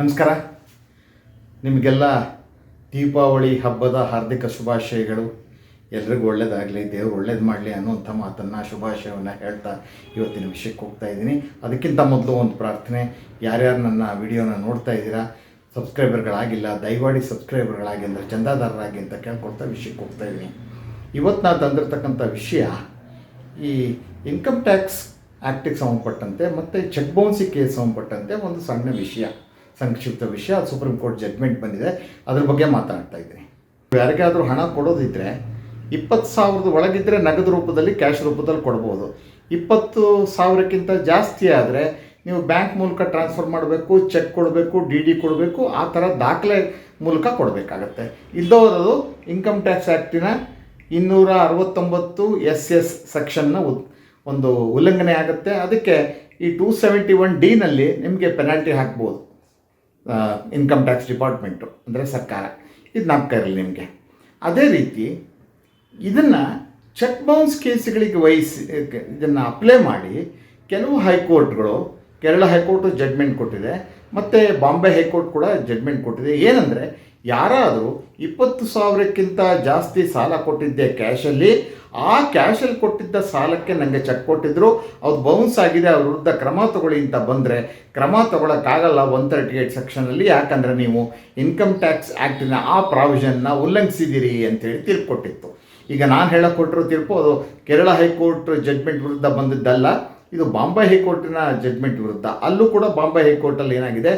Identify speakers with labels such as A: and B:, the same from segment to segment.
A: ನಮಸ್ಕಾರ. ನಿಮಗೆಲ್ಲ ದೀಪಾವಳಿ ಹಬ್ಬದ ಹಾರ್ದಿಕ ಶುಭಾಶಯಗಳು. ಎಲ್ರಿಗೂ ಒಳ್ಳೇದಾಗಲಿ, ದೇವ್ರು ಒಳ್ಳೇದು ಮಾಡಲಿ ಅನ್ನುವಂಥ ಮಾತನ್ನು, ಶುಭಾಶಯವನ್ನು ಹೇಳ್ತಾ ಇವತ್ತಿನ ವಿಷಯಕ್ಕೆ ಹೋಗ್ತಾ ಇದ್ದೀನಿ. ಅದಕ್ಕಿಂತ ಮೊದಲು ಒಂದು ಪ್ರಾರ್ಥನೆ. ಯಾರ್ಯಾರು ನನ್ನ ವಿಡಿಯೋನ ನೋಡ್ತಾ ಇದ್ದೀರಾ, ಸಬ್ಸ್ಕ್ರೈಬರ್ಗಳಾಗಿಲ್ಲ, ದಯವಾಡಿ ಸಬ್ಸ್ಕ್ರೈಬರ್ಗಳಾಗಿ ಅಂದರೆ ಚಂದಾದಾರರಾಗಿ ಅಂತ ಕೇಳ್ಕೊಳ್ತಾ ವಿಷಯಕ್ಕೆ ಹೋಗ್ತಾ ಇದ್ದೀನಿ. ಇವತ್ತು ನಾನು ತಂದಿರತಕ್ಕಂಥ ವಿಷಯ ಈ ಇನ್ಕಮ್ ಟ್ಯಾಕ್ಸ್ ಆ್ಯಕ್ಟಿಗೆ ಸಂಬಂಧಪಟ್ಟಂತೆ ಮತ್ತು ಚೆಕ್ ಬೌನ್ಸಿ ಕೇಸ್ ಸಂಬಂಧಪಟ್ಟಂತೆ ಒಂದು ಸಣ್ಣ ವಿಷಯ. ಸಂಕ್ಷಿಪ್ತ ವಿಷಯ ಸುಪ್ರೀಂ ಕೋರ್ಟ್ ಜಡ್ಮೆಂಟ್ ಬಂದಿದೆ. ಅದ್ರ ಬಗ್ಗೆ ಮಾತಾಡ್ತಾ ಇದ್ದೀನಿ. ಯಾರಿಗಾದರೂ ಹಣ ಕೊಡೋದಿದ್ದರೆ ಇಪ್ಪತ್ತು ಸಾವಿರದ ಒಳಗಿದ್ದರೆ ನಗದು ರೂಪದಲ್ಲಿ ಕ್ಯಾಶ್ ರೂಪದಲ್ಲಿ ಕೊಡ್ಬೋದು. ಇಪ್ಪತ್ತು ಸಾವಿರಕ್ಕಿಂತ ಜಾಸ್ತಿ ಆದರೆ ನೀವು ಬ್ಯಾಂಕ್ ಮೂಲಕ ಟ್ರಾನ್ಸ್ಫರ್ ಮಾಡಬೇಕು ಚೆಕ್ ಕೊಡಬೇಕು ಡಿ ಡಿ ಕೊಡಬೇಕು, ಆ ಥರ ದಾಖಲೆ ಮೂಲಕ ಕೊಡಬೇಕಾಗತ್ತೆ. ಇದ್ದವರದು ಇನ್ಕಮ್ ಟ್ಯಾಕ್ಸ್ ಆ್ಯಕ್ಟಿನ ಇನ್ನೂರ ಅರವತ್ತೊಂಬತ್ತು ಎಸ್ ಎಸ್ ಸೆಕ್ಷನ್ನ ಒಂದು ಉಲ್ಲಂಘನೆ ಆಗುತ್ತೆ. ಅದಕ್ಕೆ ಈ ಟೂ ಸೆವೆಂಟಿ ಒನ್ ಡಿನಲ್ಲಿ ನಿಮಗೆ ಪೆನಾಲ್ಟಿ ಹಾಕ್ಬೋದು. ಇನ್ಕಮ್ ಟ್ಯಾಕ್ಸ್ ಡಿಪಾರ್ಟ್ಮೆಂಟು ಅಂದರೆ ಸರ್ಕಾರ. ಇದು ನಾಲ್ಕ ಇರಲಿ ನಿಮಗೆ. ಅದೇ ರೀತಿ ಇದನ್ನು ಚೆಕ್ ಬೌನ್ಸ್ ಕೇಸ್ಗಳಿಗೆ ವಹಿಸಿ, ಇದನ್ನು ಅಪ್ಲೈ ಮಾಡಿ ಕೆಲವು ಹೈಕೋರ್ಟ್ಗಳು ಕೇರಳ ಹೈಕೋರ್ಟು ಜಡ್ಮೆಂಟ್ ಕೊಟ್ಟಿದೆ, ಮತ್ತು ಬಾಂಬೆ ಹೈಕೋರ್ಟ್ ಕೂಡ ಜಡ್ಮೆಂಟ್ ಕೊಟ್ಟಿದೆ. ಏನಂದರೆ ಯಾರಾದರೂ ಇಪ್ಪತ್ತು ಸಾವಿರಕ್ಕಿಂತ ಜಾಸ್ತಿ ಸಾಲ ಕೊಟ್ಟಿದ್ದೆ ಕ್ಯಾಶಲ್ಲಿ ಆ ಕ್ಯಾಶಲ್ಲಿ ಕೊಟ್ಟಿದ್ದ ಸಾಲಕ್ಕೆ ನನಗೆ ಚೆಕ್ ಕೊಟ್ಟಿದ್ರು. ಅದು ಬೌನ್ಸ್ ಆಗಿದೆ, ಅವ್ರ ವಿರುದ್ಧ ಕ್ರಮ ತಗೊಳ್ಳಿ ಅಂತ ಬಂದರೆ, ಕ್ರಮ ತಗೊಳ್ಳೋಕ್ಕಾಗಲ್ಲ ಒನ್ ತರ್ಟಿ ಏಯ್ಟ್ ಸೆಕ್ಷನಲ್ಲಿ ಯಾಕಂದರೆ ನೀವು ಇನ್ಕಮ್ ಟ್ಯಾಕ್ಸ್ ಆ್ಯಕ್ಟಿನ ಆ ಪ್ರಾವಿಷನ್ನ ಉಲ್ಲಂಘಿಸಿದ್ದೀರಿ ಅಂತೇಳಿ ತೀರ್ಪು ಕೊಟ್ಟಿತ್ತು ಈಗ ನಾನು ಹೇಳಕ್ಕೊಟ್ಟಿರೋ ತೀರ್ಪು ಅದು ಕೇರಳ ಹೈಕೋರ್ಟ್ ಜಡ್ಮೆಂಟ್ ವಿರುದ್ಧ ಬಂದಿದ್ದಲ್ಲ. ಇದು ಬಾಂಬೆ ಹೈಕೋರ್ಟಿನ ಜಡ್ಮೆಂಟ್ ವಿರುದ್ಧ. ಅಲ್ಲೂ ಕೂಡ ಬಾಂಬೆ ಹೈಕೋರ್ಟಲ್ಲಿ ಏನಾಗಿದೆ?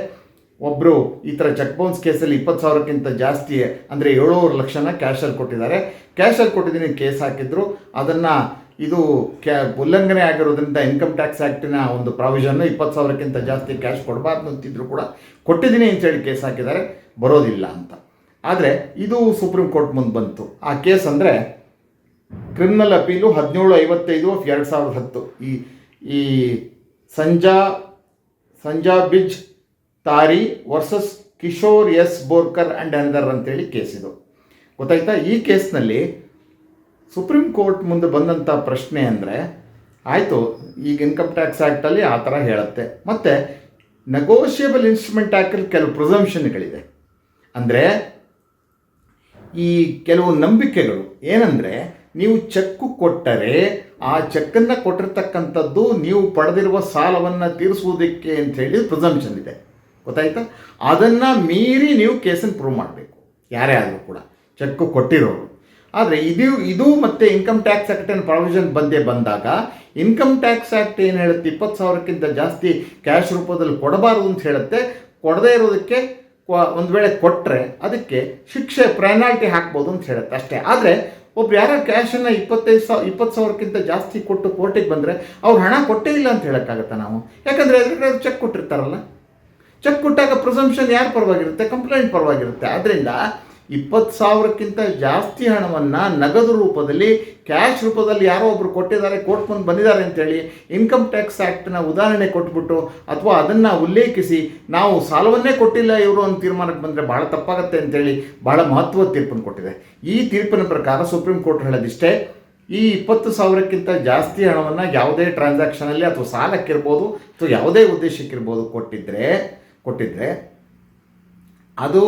A: ಒಬ್ಬರು ಈ ಥರ ಚೆಕ್ ಬೌನ್ಸ್ ಕೇಸಲ್ಲಿ ಇಪ್ಪತ್ತು ಸಾವಿರಕ್ಕಿಂತ ಜಾಸ್ತಿ, ಅಂದರೆ ಏಳುವರೆ ಲಕ್ಷನ ಕ್ಯಾಶಲ್ಲಿ ಕೊಟ್ಟಿದ್ದಾರೆ. ಕ್ಯಾಶಲ್ಲಿ ಕೊಟ್ಟಿದ್ದೀನಿ, ಕೇಸ್ ಹಾಕಿದ್ರು. ಅದನ್ನು ಇದು ಕ್ಯಾ, ಉಲ್ಲಂಘನೆ ಆಗಿರೋದ್ರಿಂದ ಇನ್ಕಮ್ ಟ್ಯಾಕ್ಸ್ ಆ್ಯಕ್ಟಿನ ಒಂದು ಪ್ರಾವಿಷನ್ನು ಇಪ್ಪತ್ತು ಸಾವಿರಕ್ಕಿಂತ ಜಾಸ್ತಿ ಕ್ಯಾಶ್ ಕೊಡಬಾರ್ದು ಅಂತಿದ್ರು ಕೂಡ ಕೊಟ್ಟಿದ್ದೀನಿ ಅಂತೇಳಿ ಕೇಸ್ ಹಾಕಿದ್ದಾರೆ. ಬರೋದಿಲ್ಲ ಅಂತ. ಆದರೆ ಇದು ಸುಪ್ರೀಂ ಕೋರ್ಟ್ ಮುಂದೆ ಬಂತು. ಆ ಕೇಸ್ ಅಂದರೆ ಕ್ರಿಮಿನಲ್ ಅಪೀಲು ಹದಿನೇಳು ಐವತ್ತೈದು ಎರಡು ಸಾವಿರದ ಹತ್ತು. ಈ ಈ Sanjay Sanjay Bijtari versus Kishore S Borkar and another ಅಂತೇಳಿ ಇದು. ಗೊತ್ತಾಯ್ತಾ? ಈ ಕೇಸ್ನಲ್ಲಿ ಸುಪ್ರೀಂ ಕೋರ್ಟ್ ಮುಂದೆ ಬಂದಂಥ ಪ್ರಶ್ನೆ ಅಂದರೆ, ಆಯಿತು, ಈಗ ಇನ್ಕಮ್ ಟ್ಯಾಕ್ಸ್ ಆ್ಯಕ್ಟಲ್ಲಿ ಆ ಥರ ಹೇಳುತ್ತೆ. ಮತ್ತು ನೆಗೋಷಿಯಬಲ್ ಇನ್ಸ್ಟ್ರೂಮೆಂಟ್ ಆ್ಯಕ್ಟಲ್ಲಿ ಕೆಲವು ಪ್ರಿಸಂಪ್ಷನ್ಗಳಿದೆ ಅಂದರೆ, ಈ ಕೆಲವು ನಂಬಿಕೆಗಳು ಏನಂದರೆ, ನೀವು ಚೆಕ್ಕು ಕೊಟ್ಟರೆ, ಆ ಚೆಕ್ಕನ್ನು ಕೊಟ್ಟಿರ್ತಕ್ಕಂಥದ್ದು ನೀವು ಪಡೆದಿರುವ ಸಾಲವನ್ನು ತೀರಿಸುವುದಕ್ಕೆ ಹೇಳಿ ಪ್ರಿಸಂಪ್ಷನ್ ಇದೆ. ಗೊತ್ತಾಯ್ತಾ? ಅದನ್ನು ಮೀರಿ ನೀವು ಕೇಸನ್ನು ಪ್ರೂವ್ ಮಾಡಬೇಕು. ಯಾರೇ ಆದರೂ ಕೂಡ. ಚೆಕ್ಕು ಕೊಟ್ಟಿರೋರು. ಆದರೆ ಇದು ಇದು ಮತ್ತು ಇನ್ಕಮ್ ಟ್ಯಾಕ್ಸ್ ಆ್ಯಕ್ಟಿನ ಪ್ರಾವಿಷನ್ ಬಂದೇ ಬಂದಾಗ ಇನ್ಕಮ್ ಟ್ಯಾಕ್ಸ್ ಆ್ಯಕ್ಟ್ ಏನು ಹೇಳುತ್ತೆ? ಇಪ್ಪತ್ತು ಸಾವಿರಕ್ಕಿಂತ ಜಾಸ್ತಿ ಕ್ಯಾಶ್ ರೂಪದಲ್ಲಿ ಕೊಡಬಾರದು ಅಂತ ಹೇಳುತ್ತೆ. ಕೊಡದೇ ಇರೋದಕ್ಕೆ ಒಂದು ವೇಳೆ ಕೊಟ್ಟರೆ ಅದಕ್ಕೆ ಶಿಕ್ಷೆ ಪೆನಾಲ್ಟಿ ಹಾಕ್ಬೋದು ಅಂತ ಹೇಳುತ್ತೆ ಅಷ್ಟೇ. ಆದರೆ ಒಬ್ರು ಯಾರೋ ಕ್ಯಾಶನ್ನು ಇಪ್ಪತ್ತೈದು ಸಾವಿರ ಇಪ್ಪತ್ತು ಸಾವಿರಕ್ಕಿಂತ ಜಾಸ್ತಿ ಕೊಟ್ಟು ಕೋರ್ಟಿಗೆ ಬಂದರೆ ಅವ್ರು ಹಣ ಕೊಟ್ಟೇ ಇಲ್ಲ ಅಂತ ಹೇಳೋಕ್ಕಾಗತ್ತಾ ನಾವು? ಯಾಕಂದರೆ ಎದುರುಗಡೆ ಚೆಕ್ ಕೊಟ್ಟಿರ್ತಾರಲ್ಲ. ಚೆಕ್ ಕೊಟ್ಟಾಗ ಪ್ರಸಂಪ್ಷನ್ ಯಾರು ಪರವಾಗಿರುತ್ತೆ? ಕಂಪ್ಲೇಂಟ್ ಪರವಾಗಿರುತ್ತೆ. ಆದ್ದರಿಂದ ಇಪ್ಪತ್ತು ಸಾವಿರಕ್ಕಿಂತ ಜಾಸ್ತಿ ಹಣವನ್ನು ನಗದು ರೂಪದಲ್ಲಿ ಕ್ಯಾಶ್ ರೂಪದಲ್ಲಿ ಯಾರೋ ಒಬ್ಬರು ಕೊಟ್ಟಿದ್ದಾರೆ ಕೋರ್ಟ್ ಬಂದು ಬಂದಿದ್ದಾರೆ ಅಂತೇಳಿ ಇನ್ಕಮ್ ಟ್ಯಾಕ್ಸ್ ಆ್ಯಕ್ಟ್ನ ಉದಾಹರಣೆ ಕೊಟ್ಬಿಟ್ಟು ಅಥವಾ ಅದನ್ನು ಉಲ್ಲೇಖಿಸಿ, ನಾವು ಸಾಲವನ್ನೇ ಕೊಟ್ಟಿಲ್ಲ ಇವರು ಅಂತ ತೀರ್ಮಾನಕ್ಕೆ ಬಂದರೆ ಭಾಳ ತಪ್ಪಾಗುತ್ತೆ ಅಂತೇಳಿ ಭಾಳ ಮಹತ್ವದ ತೀರ್ಪನ್ನು ಕೊಟ್ಟಿದೆ. ಈ ತೀರ್ಪಿನ ಪ್ರಕಾರ ಸುಪ್ರೀಂ ಕೋರ್ಟ್ ಹೇಳೋದಿಷ್ಟೇ, ಈ ಇಪ್ಪತ್ತು ಸಾವಿರಕ್ಕಿಂತ ಜಾಸ್ತಿ ಹಣವನ್ನು ಯಾವುದೇ ಟ್ರಾನ್ಸಾಕ್ಷನಲ್ಲಿ ಅಥವಾ ಸಾಲಕ್ಕಿರ್ಬೋದು, ಅಥವಾ ಯಾವುದೇ ಉದ್ದೇಶಕ್ಕಿರ್ಬೋದು ಕೊಟ್ಟಿದ್ದರೆ ಕೊಟ್ಟಿದ್ದರೆ ಅದು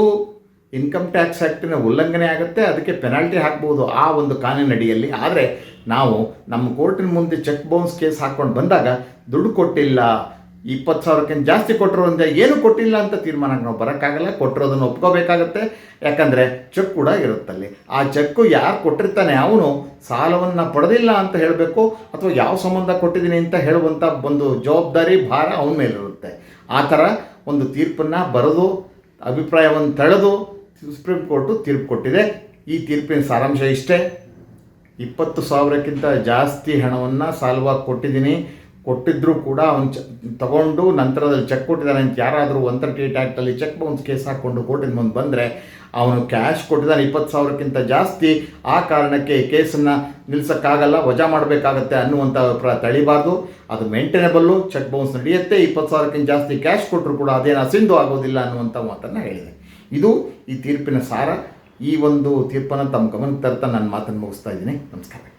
A: ಇನ್ಕಮ್ ಟ್ಯಾಕ್ಸ್ ಆ್ಯಕ್ಟಿನ ಉಲ್ಲಂಘನೆ ಆಗುತ್ತೆ, ಅದಕ್ಕೆ ಪೆನಾಲ್ಟಿ ಹಾಕ್ಬೋದು ಆ ಒಂದು ಕಾನೂನಡಿಯಲ್ಲಿ. ಆದರೆ ನಾವು ನಮ್ಮ ಕೋರ್ಟಿನ ಮುಂದೆ ಚೆಕ್ ಬೌನ್ಸ್ ಕೇಸ್ ಹಾಕ್ಕೊಂಡು ಬಂದಾಗ ದುಡ್ಡು ಕೊಟ್ಟಿಲ್ಲ, ಇಪ್ಪತ್ತು ಸಾವಿರಕ್ಕಿಂತ ಜಾಸ್ತಿ ಕೊಟ್ಟರು ಅಂತ ಏನು ಕೊಟ್ಟಿಲ್ಲ ಅಂತ ತೀರ್ಮಾನಕ್ಕೆ ನಾವು ಬರೋಕ್ಕಾಗಲ್ಲ ಕೊಟ್ಟಿರೋದನ್ನು ಒಪ್ಕೋಬೇಕಾಗತ್ತೆ. ಯಾಕಂದರೆ ಚೆಕ್ ಕೂಡ ಇರುತ್ತಲ್ಲಿ. ಆ ಚೆಕ್ಕು ಯಾರು ಕೊಟ್ಟಿರ್ತಾನೆ ಅವನು ಸಾಲವನ್ನು ಪಡೆದಿಲ್ಲ ಅಂತ ಹೇಳಬೇಕು, ಅಥವಾ ಯಾವ ಸಂಬಂಧ ಕೊಟ್ಟಿದ್ದೀನಿ ಅಂತ ಹೇಳುವಂಥ ಒಂದು ಜವಾಬ್ದಾರಿ, ಭಾರ ಅವನ ಮೇಲಿರುತ್ತೆ. ಆ ಥರ ಒಂದು ತೀರ್ಪನ್ನು ಬರೆದು, ಅಭಿಪ್ರಾಯವನ್ನು ತಳೆದು ಸುಪ್ರೀಂ ಕೋರ್ಟು ತೀರ್ಪು ಕೊಟ್ಟಿದೆ. ಈ ತೀರ್ಪಿನ ಸಾರಾಂಶ ಇಷ್ಟೇ. ಇಪ್ಪತ್ತು ಸಾವಿರಕ್ಕಿಂತ ಜಾಸ್ತಿ ಹಣವನ್ನು ಸಾಲವಾಗಿ ಕೊಟ್ಟಿದ್ದೀನಿ. ಕೊಟ್ಟಿದ್ದರೂ ಕೂಡ ಅವನು ಚ, ತಗೊಂಡು ನಂತರದಲ್ಲಿ ಚೆಕ್ ಕೊಟ್ಟಿದ್ದಾನೆ ಅಂತ ಯಾರಾದರೂ ಒನ್ ತರ್ಟಿ ಏಟ್ ಆ್ಯಕ್ಟಲ್ಲಿ ಚೆಕ್ ಬೌನ್ಸ್ ಕೇಸ್ ಹಾಕ್ಕೊಂಡು ಕೋರ್ಟಿನ ಮುಂದೆ ಬಂದರೆ ಅವನು ಕ್ಯಾಶ್ ಕೊಟ್ಟಿದ್ದಾನೆ ಇಪ್ಪತ್ತು ಸಾವಿರಕ್ಕಿಂತ ಜಾಸ್ತಿ. ಆ ಕಾರಣಕ್ಕೆ ಕೇಸನ್ನು ನಿಲ್ಸೋಕ್ಕಾಗಲ್ಲ, ವಜಾ ಮಾಡಬೇಕಾಗತ್ತೆ ಅನ್ನುವಂಥ ಅಭಿಪ್ರಾಯ ತಳಿಬಾರ್ದು. ಅದು ಮೇಂಟೇನೆಬಲ್ಲು ಚೆಕ್ ಬೌನ್ಸ್ ನಡೆಯುತ್ತೆ. ಇಪ್ಪತ್ತು ಸಾವಿರಕ್ಕಿಂತ ಜಾಸ್ತಿ ಕ್ಯಾಶ್ ಕೊಟ್ಟರು ಕೂಡ ಅದೇನು ಅಸಿಂಧು ಆಗೋದಿಲ್ಲ ಅನ್ನುವಂಥ ಮಾತನ್ನು ಹೇಳಿದೆ. ಇದು ಈ ತೀರ್ಪಿನ ಸಾರ. ಈ ಒಂದು ತೀರ್ಪನ್ನು ತಮ್ಮ ಗಮನಕ್ಕೆ ತರ್ತಾ ನಾನು ಮಾತನ್ನು ಮುಗಿಸ್ತಾ ಇದ್ದೀನಿ. ನಮಸ್ಕಾರ.